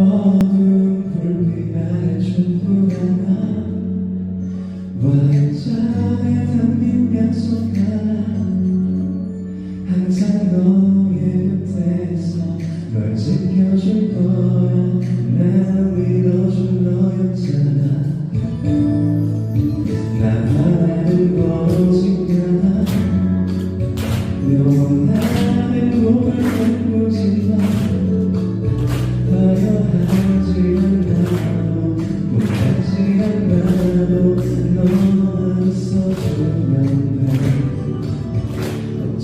어두운 불빛 아래 촛불 하나 완전에 담긴 약속 하나 항상 너의 곁에서 널 지켜줄 거야 날 믿어준 너였잖아. 난 바라는 거지 않아 영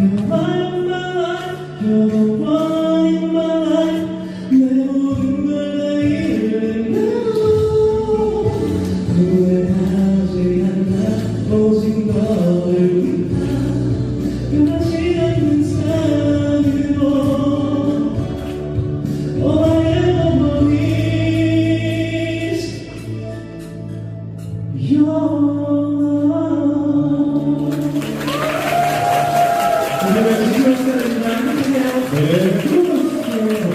You're one in my life, you're the one